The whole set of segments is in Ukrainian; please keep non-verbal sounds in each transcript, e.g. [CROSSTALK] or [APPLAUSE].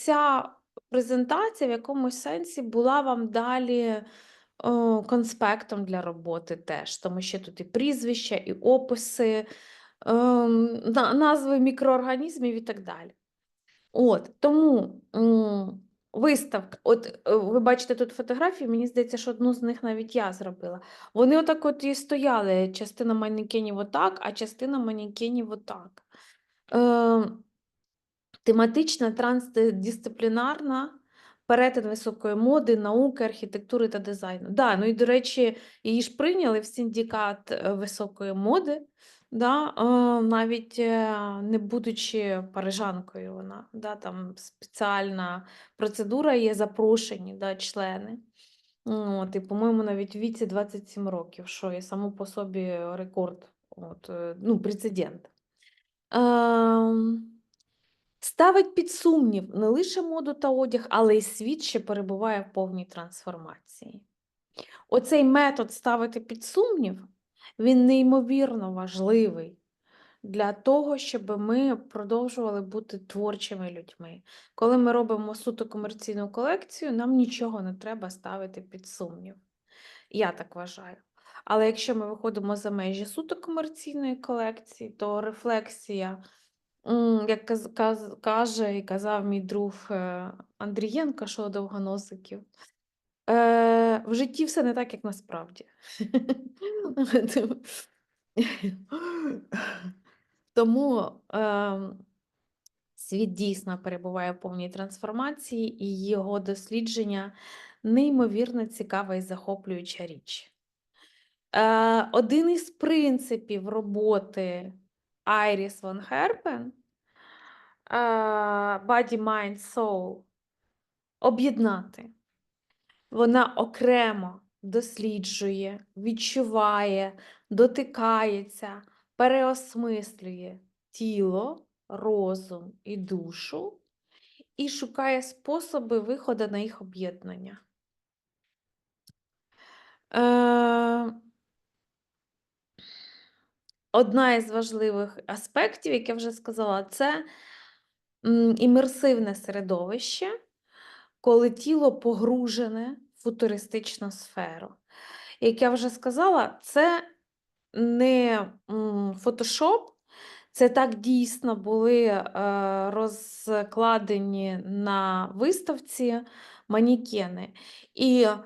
ця презентація в якомусь сенсі була вам далі о, конспектом для роботи теж, тому що тут і прізвища, і описи, ем, на- назви мікроорганізмів і так далі. От, тому м, виставка, от е, ви бачите тут фотографії, мені здається, що одну з них навіть я зробила. Вони отак от і стояли, частина манекенів отак, а частина манекенів отак. Ем, тематична, трансдисциплінарна, перетин високої моди, науки, архітектури та дизайну. Да, ну і, до речі, її ж прийняли в синдикат е, високої моди, да, е, навіть е, не будучи парижанкою, вона, да, там спеціальна процедура є, запрошені да, члени. От, і, по-моєму, навіть в віці 27 років, що є само по собі рекорд, от, е, ну, прецедент. Ем, Ставить під сумнів не лише моду та одяг, але й світ, що перебуває в повній трансформації. Оцей метод ставити під сумнів, він неймовірно важливий для того, щоб ми продовжували бути творчими людьми. Коли ми робимо суто комерційну колекцію, нам нічого не треба ставити під сумнів. Я так вважаю. Але якщо ми виходимо за межі суто комерційної колекції, то рефлексія Як каже і казав мій друг е, Андрієнко, що довгоносиків, е, в житті все не так, як насправді. Тому ем, світ дійсно перебуває в повній трансформації, і його дослідження неймовірно цікава і захоплююча річ. Е, Один із принципів роботи Айріс Ван Херпен Body, Mind, Soul об'єднати. Вона окремо досліджує, відчуває, дотикається, переосмислює тіло, розум і душу і шукає способи виходу на їх об'єднання. Е, Одна із важливих аспектів, як я вже сказала, це імерсивне середовище, коли тіло погружене в футуристичну сферу. Як я вже сказала, це не фотошоп, це так дійсно були е, розкладені на виставці манікени. І е,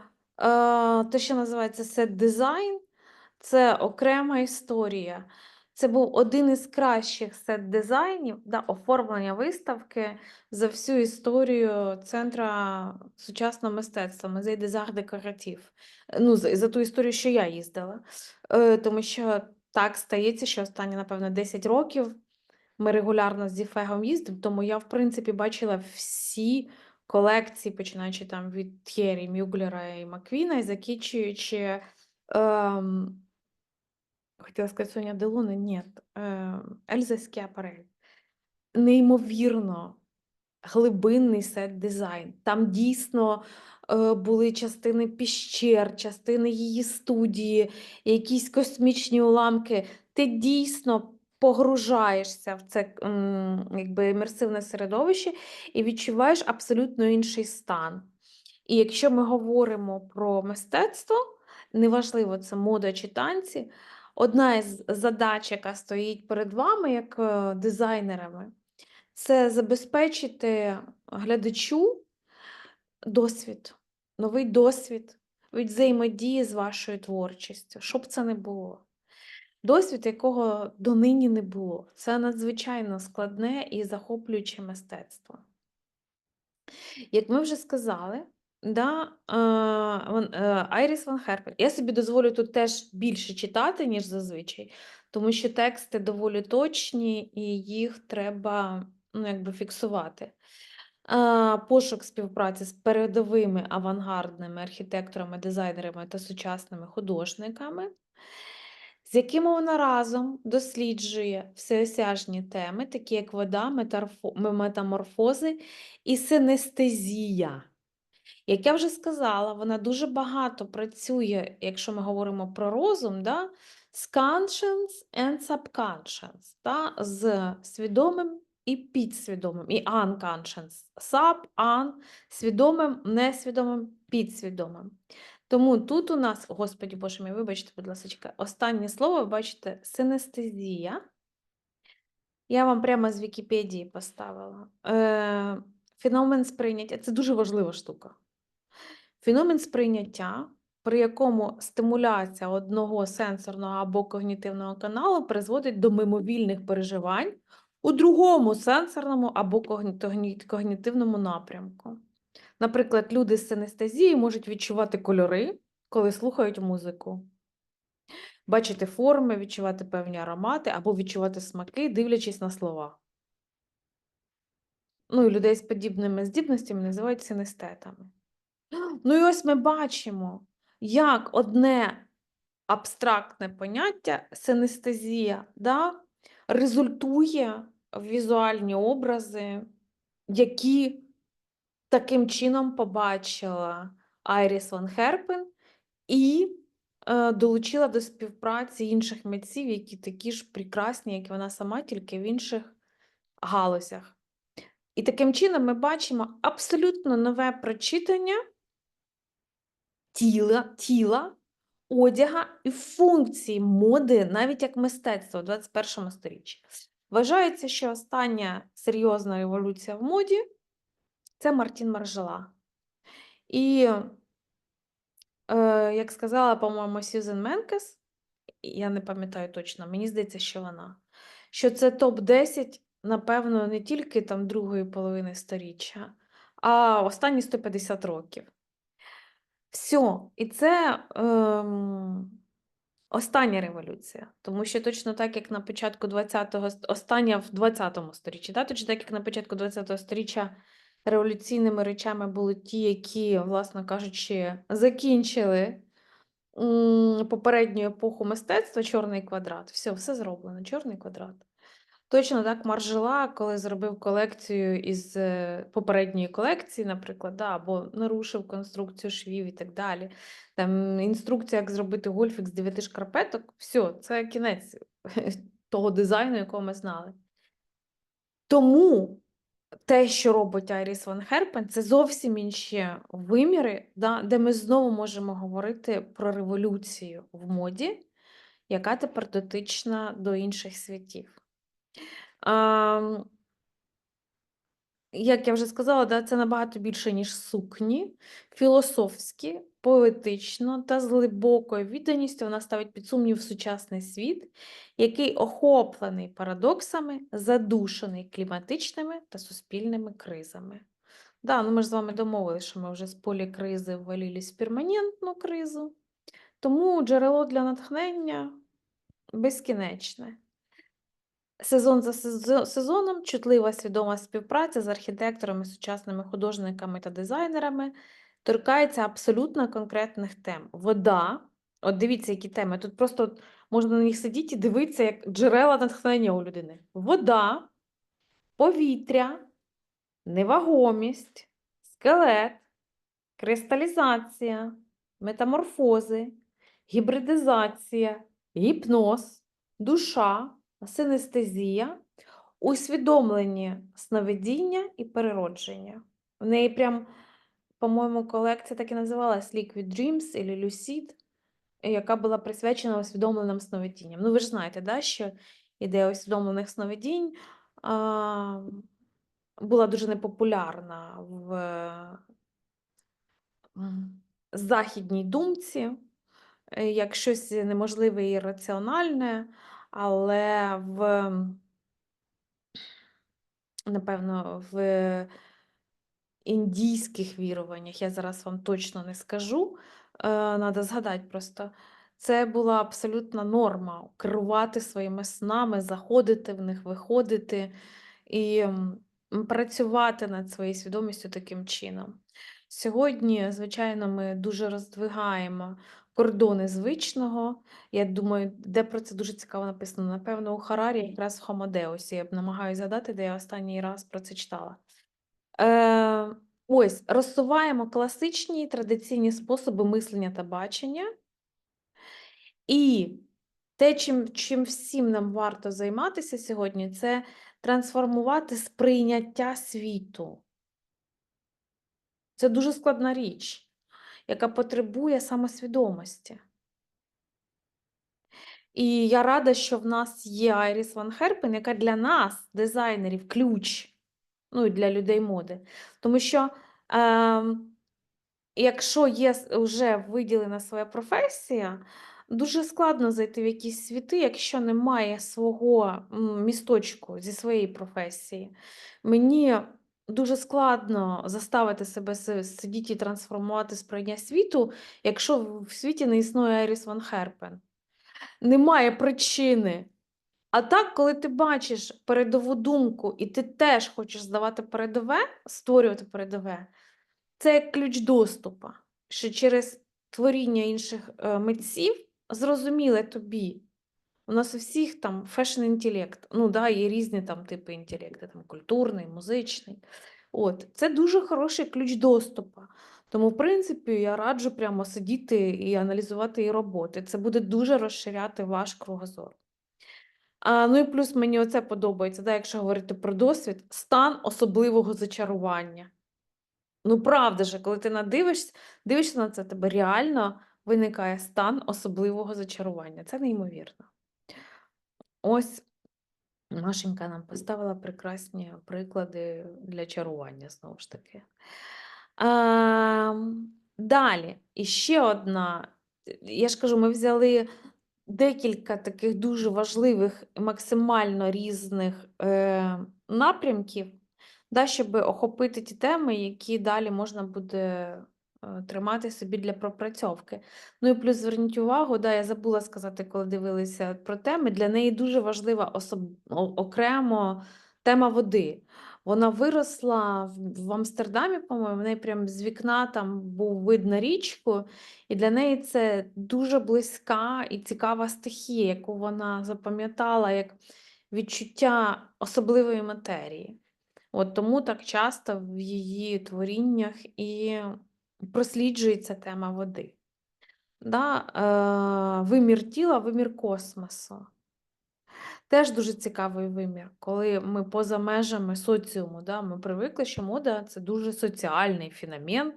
те, що називається сет дизайн, це окрема історія. Це був один із кращих сет-дизайнів да, оформлення виставки за всю історію Центра сучасного мистецтва, музей дизайн декоратив. Ну, за, ту історію, що я їздила. Е, тому що так стається, що останні, напевно, 10 років ми регулярно з Зіфегом їздимо, тому я, в принципі, бачила всі колекції, починаючи там від Т'єрі, Мюглера і Маквіна, і закінчуючи. Ем, хотіла сказати Соня Делуна, ні, Ельза Скіапарель. Неймовірно глибинний сет-дизайн. Там дійсно е, були частини піщер, частини її студії, якісь космічні уламки. Ти дійсно погружаєшся в це якби імерсивне середовище і відчуваєш абсолютно інший стан. І якщо ми говоримо про мистецтво, неважливо, це мода чи танці, одна із задач, яка стоїть перед вами, як е, дизайнерами, це забезпечити глядачу досвід, новий досвід від взаємодії з вашою творчістю, щоб це не було. Досвід, якого донині не було. Це надзвичайно складне і захоплююче мистецтво. Як ми вже сказали, да, е, Айріс Ван Херпен. Я собі дозволю тут теж більше читати, ніж зазвичай, тому що тексти доволі точні і їх треба ну, якби фіксувати. Пошук співпраці з передовими авангардними архітекторами, дизайнерами та сучасними художниками, з якими вона разом досліджує всеосяжні теми, такі як вода, метаморфози і синестезія. Як я вже сказала, вона дуже багато працює, якщо ми говоримо про розум, да, з conscious and subconscious, да, з свідомим і підсвідомим, і unconscious. Sub, un, свідомим, несвідомим, підсвідомим. Тому тут у нас, господі боже мій, вибачте, будь ласка, останнє слово, ви бачите, синестезія. Я вам прямо з Вікіпедії поставила. Е, феномен сприйняття це дуже важлива штука. Феномен сприйняття, при якому стимуляція одного сенсорного або когнітивного каналу призводить до мимовільних переживань у другому сенсорному або когні- когні- когнітивному напрямку. Наприклад, люди з синестезією можуть відчувати кольори, коли слухають музику, бачити форми, відчувати певні аромати або відчувати смаки, дивлячись на слова. Ну і людей з подібними здібностями називають синестетами. [GASPS] Ну і ось ми бачимо, як одне абстрактне поняття синестезія да, результує в візуальні образи, які таким чином побачила Айріс Ван Херпен і е, долучила до співпраці інших митців, які такі ж прекрасні, як і вона сама, тільки в інших галузях. І таким чином ми бачимо абсолютно нове прочитання тіла, тіла, одяга і функції моди, навіть як мистецтво в 21 сторіччі. Вважається, що остання серйозна революція в моді це Мартін Маржела. І, е, як сказала, по-моєму, Сьюзен Менкес, я не пам'ятаю точно, мені здається, що вона, що це топ-10, напевно, не тільки там другої половини сторіччя, а останні 150 років. Все, і це ем, остання революція, тому що точно так, як на початку 20-го, остання в 20-му сторіччі, да? точно так, як на початку 20-го сторіччя революційними речами були ті, які, власне кажучи, закінчили попередню епоху мистецтва, чорний квадрат. Все, все зроблено, чорний квадрат. Точно так Маржела, коли зробив колекцію із е, попередньої колекції, наприклад, да, або нарушив конструкцію швів і так далі. Там інструкція, як зробити гольфік з дев'яти шкарпеток, все, це кінець [LAUGHS] того дизайну, якого ми знали. Тому те, що робить Айріс Ван Херпен, це зовсім інші виміри, да, де ми знову можемо говорити про революцію в моді, яка тепер дотична до інших світів. Ам, як я вже сказала, да, це набагато більше, ніж сукні, філософськи, поетично та з глибокою відданістю вона ставить під сумнів сучасний світ, який охоплений парадоксами, задушений кліматичними та суспільними кризами. Да, ну ми ж з вами домовилися, що ми вже з полікризи ввалились в перманентну кризу, тому джерело для натхнення безкінечне. Сезон за сезоном чутлива свідома співпраця з архітекторами, сучасними художниками та дизайнерами торкається абсолютно конкретних тем. Вода, от дивіться, які теми. Тут просто можна на них сидіти і дивитися, як джерела натхнення у людини. Вода, повітря, невагомість, скелет, кристалізація, метаморфози, гібридизація, гіпноз, душа, синестезія, усвідомлені сновидіння і переродження. В неї прям, по-моєму, колекція так і називалась Liquid Dreams або Lucid, яка була присвячена усвідомленим сновидінням. Ну, ви ж знаєте, да, що ідея усвідомлених сновидінь а, була дуже непопулярна в західній думці, як щось неможливе і ірраціональне, але в, напевно, в індійських віруваннях, я зараз вам точно не скажу, треба згадати просто. Це була абсолютна норма керувати своїми снами, заходити в них, виходити і працювати над своєю свідомістю таким чином. Сьогодні, звичайно, ми дуже роздвигаємо кордони звичного. Я думаю, де про це дуже цікаво написано. Напевно, у Харарі, якраз в Хомодеусі. Я б намагаюся згадати, де я останній раз про це читала. Е, ось, розсуваємо класичні традиційні способи мислення та бачення. І те, чим, чим всім нам варто займатися сьогодні, це трансформувати сприйняття світу. Це дуже складна річ, яка потребує самосвідомості. І я рада, що в нас є Айріс Ван Херпен, яка для нас, дизайнерів, ключ, ну і для людей моди. Тому що, е, якщо є вже виділена своя професія, дуже складно зайти в якісь світи, якщо немає свого місточку зі своєї професії. Мені дуже складно заставити себе сидіти і трансформувати сприйняття світу, якщо в світі не існує Айріс Ван Херпен немає причини. А так, коли ти бачиш передову думку, і ти теж хочеш здавати передове, створювати передове, це ключ доступу, що через творіння інших е, митців зрозуміле тобі. У нас у всіх там фешн-інтелект. Ну, да, є різні там типи інтелекту, там культурний, музичний. От, Це дуже хороший ключ доступу. Тому, в принципі, я раджу прямо сидіти і аналізувати її роботи. Це буде дуже розширяти ваш кругозор. А, Ну і плюс мені оце подобається, да, якщо говорити про досвід, стан особливого зачарування. Ну, правда ж, коли ти надивишся, дивишся на це, тебе реально виникає стан особливого зачарування. Це неймовірно. Ось Машенька нам поставила прекрасні приклади для чарування, знову ж таки. Ем, далі, і ще одна. Я ж кажу, ми взяли декілька таких дуже важливих, максимально різних е, напрямків, да, щоб охопити ті теми, які далі можна буде тримати собі для пропрацьовки. Ну і плюс зверніть увагу, да, я забула сказати, коли дивилися про теми, для неї дуже важлива особ... окремо тема води. Вона виросла в Амстердамі, по-моєму, в неї прям з вікна там був вид річку, і для неї це дуже близька і цікава стихія, яку вона запам'ятала як відчуття особливої матерії. От Тому так часто в її творіннях і просліджується тема води. Да? Е, Вимір тіла, вимір космосу. Теж дуже цікавий вимір, коли ми поза межами соціуму. Да, Ми привикли, що мода це дуже соціальний феномен,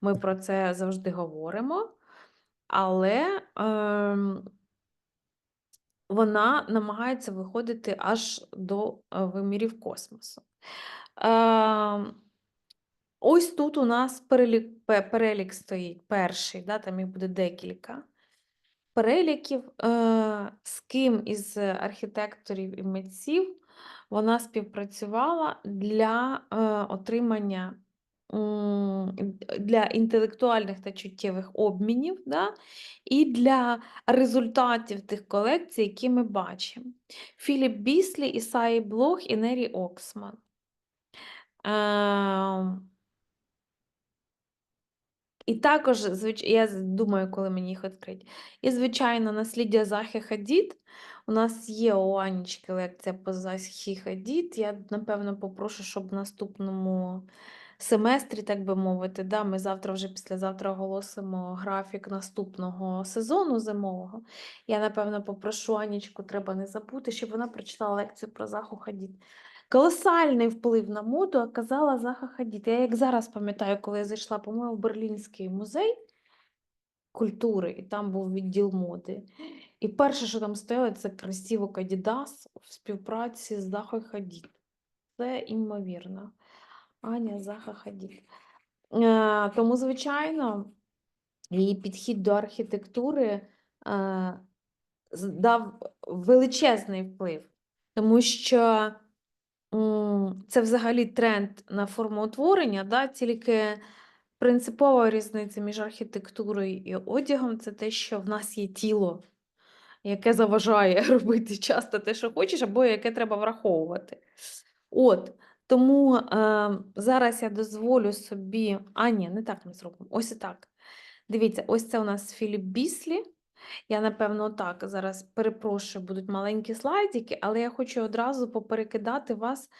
ми про це завжди говоримо, але е, вона намагається виходити аж до е, вимірів космосу. Е, Ось тут у нас перелік перелік стоїть перший, да, там їх буде декілька переліків, е, з ким із архітекторів і митців вона співпрацювала для е, отримання для інтелектуальних та чуттєвих обмінів, да, і для результатів тих колекцій, які ми бачимо. Філіп Біслі, Ісаї Блох і Нері Оксман. Ем, і також, я думаю, коли мені їх відкрити. І, звичайно, насліддя Захи Хадід. У нас є у Анічки лекція по Захі Хадід. Я, напевно, попрошу, щоб в наступному семестрі, так би мовити, да, ми завтра, вже післязавтра оголосимо графік наступного сезону зимового. Я, напевно, попрошу Анічку, треба не забути, щоб вона прочитала лекцію про Заху Хадід. Колосальний вплив на моду оказала Заха Хадід. Я як зараз пам'ятаю, коли я зайшла, по-моєму, в Берлінський музей культури, і там був відділ моди. І перше, що там стояло, це красиво Адідас в співпраці з Захою Хадід. Це імовірно. Аня Заха Хадід. Е, тому, звичайно, її підхід до архітектури е, дав величезний вплив, тому що це взагалі тренд на формоутворення, да, тільки принципова різниця між архітектурою і одягом це те, що в нас є тіло, яке заважає [LAUGHS] робити часто те, що хочеш, або яке треба враховувати. От, Тому е, зараз я дозволю собі. А, ні, не так ми зробимо. Ось і так. Дивіться, ось це у нас Філіп Біслі. Я, напевно, так зараз перепрошую, будуть маленькі слайдики, але я хочу одразу поперекидати вас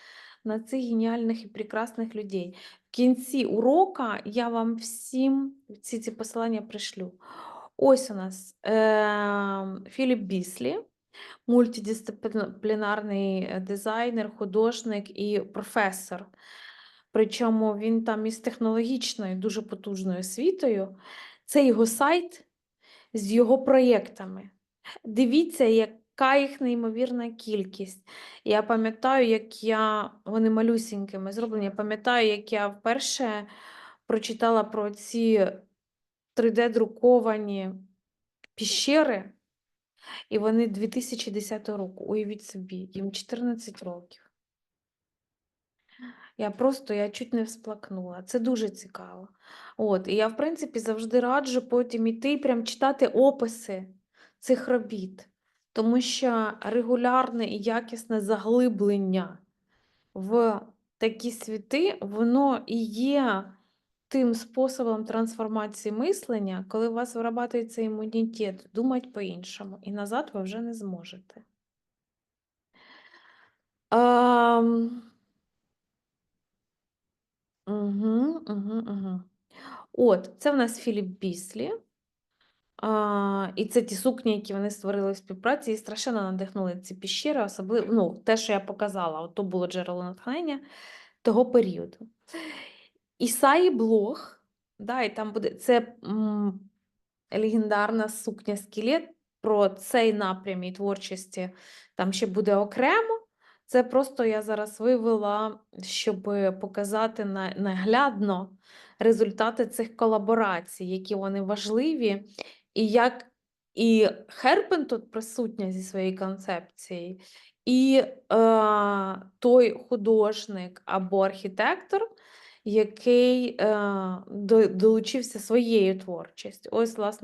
на цих геніальних і прекрасних людей. В кінці урока я вам всім ці ці посилання пришлю. Ось у нас е, Філіп Біслі. мультидисциплінарний дизайнер, художник і професор. Причому він там із технологічною, дуже потужною освітою. Це його сайт з його проєктами. Дивіться, яка їх неймовірна кількість. Я пам'ятаю, як я, вони малюсінькими зроблені. Я пам'ятаю, як я вперше прочитала про ці 3D-друковані піщери, і вони 2010 року. Уявіть собі, їм 14 років. Я просто я чуть не всплакнула. Це дуже цікаво. От, і я, в принципі, завжди раджу потім іти і прям читати описи цих робіт, тому що регулярне і якісне заглиблення в такі світи, воно і є тим способом трансформації мислення, коли у вас вирабатується імунітет, думати по-іншому, і назад ви вже не зможете. Ам... Угу, угу, угу. От, це в нас Філіп Біслі. А, і це ті сукні, які вони створили в співпраці, і страшенно надихнули ці піщери, особливо ну, те, що я показала, то було джерело натхнення того періоду. Ісаї Блох, да, і там буде це м, легендарна сукня скелет. Про цей напрям і творчості там ще буде окремо. Це просто я зараз вивела, щоб показати наглядно результати цих колаборацій, які вони важливі, і як і Херпен тут присутня зі своєю концепцією, і е, той художник або архітектор, який е, долучився своєю творчістю. Ось, власне.